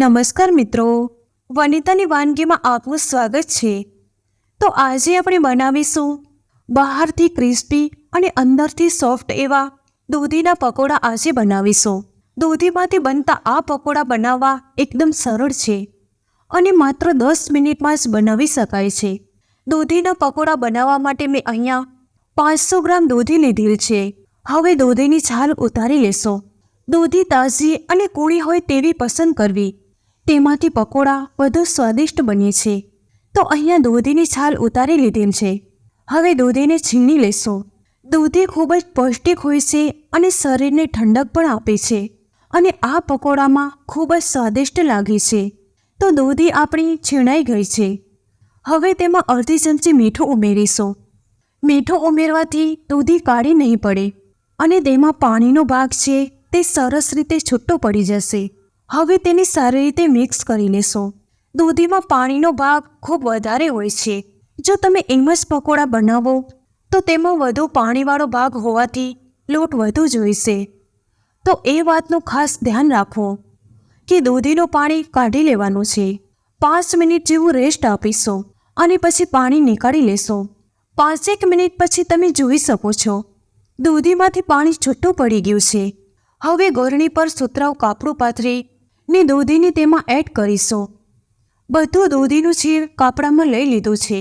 નમસ્કાર મિત્રો. વનિતાની વાનગીમાં આપનું સ્વાગત છે. તો આજે આપણે બનાવીશું બહારથી ક્રિસ્પી અને અંદરથી સોફ્ટ એવા દૂધીના પકોડા આજે બનાવીશું. દૂધીમાંથી બનતા આ પકોડા બનાવવા એકદમ સરળ છે અને માત્ર દસ મિનિટમાં જ બનાવી શકાય છે. દૂધીના પકોડા બનાવવા માટે મેં અહીંયા પાંચસો ગ્રામ દૂધી લીધેલ છે. હવે દૂધીની છાલ ઉતારી લેશો. દૂધી તાજી અને કૂણી હોય તેવી પસંદ કરવી. તેમાંથી પકોડા વધુ સ્વાદિષ્ટ બને છે. તો અહીંયા દૂધીની છાલ ઉતારી લીધેલ છે. હવે દૂધીને છીણી લેશો. દૂધી ખૂબ જ પૌષ્ટિક હોય છે અને શરીરને ઠંડક પણ આપે છે. અને આ પકોડામાં ખૂબ જ સ્વાદિષ્ટ લાગે છે. તો દૂધી આપણી છીણાઈ ગઈ છે. હવે તેમાં અડધી ચમચી મીઠું ઉમેરીશું. મીઠું ઉમેરવાથી દૂધી કાળી નહીં પડે. અને તેમાં પાણીનો ભાગ છે તે સરસ રીતે છૂટો પડી જશે. હવે તેને સારી રીતે મિક્સ કરી લેશો. દૂધીમાં પાણીનો ભાગ ખૂબ વધારે હોય છે. જો તમે એમ જ પકોડા બનાવો, તો તેમાં વધુ પાણીવાળો ભાગ હોવાથી લોટ વધુ જોઈશે. તો એ વાતનું ખાસ ધ્યાન રાખો કે દૂધીનું પાણી કાઢી લેવાનું છે. પાંચ મિનિટ જેવું રેસ્ટ આપીશો અને પછી પાણી નીકાળી લેશો. પાંચેક મિનિટ પછી તમે જોઈ શકો છો, દૂધીમાંથી પાણી છૂટું પડી ગયું છે. હવે ગોરણી પર સુતરાઉ કાપડું પાથરી ને દૂધીને તેમાં એડ કરીશો. બધું દૂધીનું છીણ કાપડામાં લઈ લીધું છે.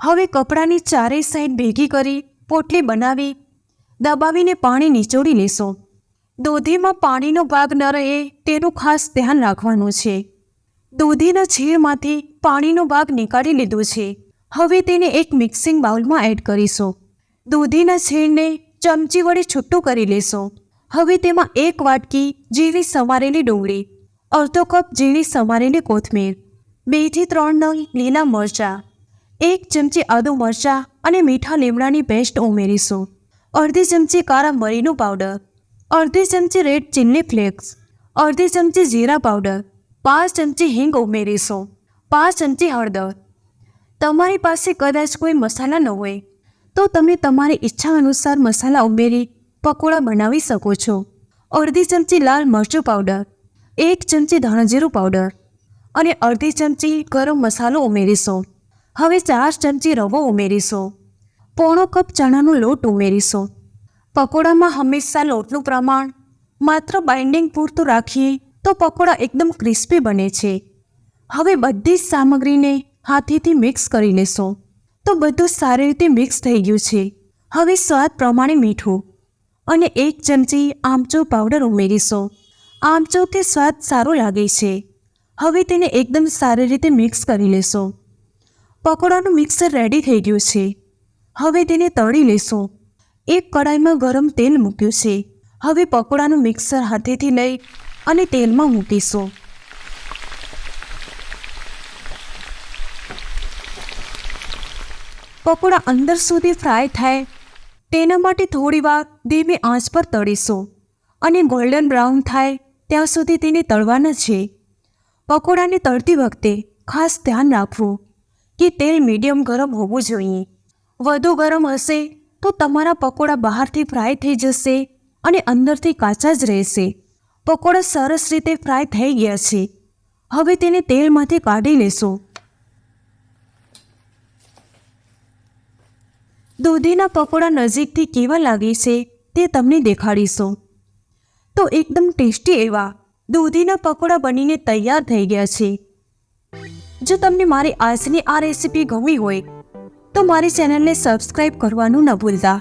હવે કપડાની ચારેય સાઈડ ભેગી કરી પોટલી બનાવી, દબાવીને પાણી નીચોડી લેશો. દૂધીમાં પાણીનો ભાગ ન રહે તેનું ખાસ ધ્યાન રાખવાનું છે. દૂધીના છીણમાંથી પાણીનો ભાગ નીકાળી લીધો છે. હવે તેને એક મિક્સિંગ બાઉલમાં એડ કરીશો. દૂધીના છીણને ચમચી વડે છૂટું કરી લેશો. હવે તેમાં એક વાટકી જેવી સમારેલી ડુંગળી અડધો કપ ઝીણી સમારેલી કોથમીર, બેથી ત્રણ નંગ લીલા મરચાં, એક ચમચી આદુ મરચાં અને મીઠા લીમડાની પેસ્ટ ઉમેરીશું. અડધી ચમચી કાળા મરીનું પાવડર, અડધી ચમચી રેડ ચીલી ફ્લેક્સ, અડધી ચમચી જીરા પાવડર, પાંચ ચમચી હિંગ ઉમેરીશું. પાંચ ચમચી હળદર. તમારી પાસે કદાચ કોઈ મસાલા ન હોય, તો તમે તમારી ઈચ્છા અનુસાર મસાલા ઉમેરી પકોડા બનાવી શકો છો. અડધી ચમચી લાલ મરચું પાવડર એક ચમચી ધાણાજીરું પાવડર અને અડધી ચમચી ગરમ મસાલો ઉમેરીશું. હવે ચાર ચમચી રવો ઉમેરીશું. પોણો કપ ચણાનો લોટ ઉમેરીશું. પકોડામાં હંમેશા લોટનું પ્રમાણ માત્ર બાઇન્ડિંગ પૂરતું રાખીએ તો પકોડા એકદમ ક્રિસ્પી બને છે. હવે બધી જ સામગ્રીને હાથેથી મિક્સ કરી લેશો. તો બધું સારી રીતે મિક્સ થઈ ગયું છે. હવે સ્વાદ પ્રમાણે મીઠું અને એક ચમચી આમચૂર પાવડર ઉમેરીશો. આમચૂરથી સ્વાદ સારો લાગે છે. હવે તેને એકદમ સારી રીતે મિક્સ કરી લેશો. પકોડાનું મિક્સર રેડી થઈ ગયું છે. હવે તેને તળી લેશો. એક કડાઈમાં ગરમ તેલ મૂક્યું છે. હવે પકોડાનું મિક્સર હાથેથી લઈ અને તેલમાં મૂકીશું. પકોડા અંદર સુધી ફ્રાય થાય, તેના માટે થોડીવાર ધીમે આંચ પર તળીશું અને ગોલ્ડન બ્રાઉન થાય ત્યાં સુધી તેને તળવાના છે. પકોડાને તળતી વખતે ખાસ ધ્યાન રાખવું કે તેલ મીડિયમ ગરમ હોવું જોઈએ. વધુ ગરમ હશે તો તમારા પકોડા બહારથી ફ્રાય થઈ જશે અને અંદરથી કાચા જ રહેશે. પકોડા સરસ રીતે ફ્રાય થઈ ગયા છે. હવે તેને તેલમાંથી કાઢી લેશો. દૂધીના પકોડા નજીકથી કેવા લાગે છે તે તમને દેખાડીશું. તો એકદમ ટેસ્ટી એવા દૂધીના પકોડા બનીને તૈયાર થઈ ગયા છે. જો તમને મારી આજની આ રેસીપી ગમી હોય, તો મારી ચેનલને સબસ્ક્રાઈબ કરવાનું ન ભૂલતા.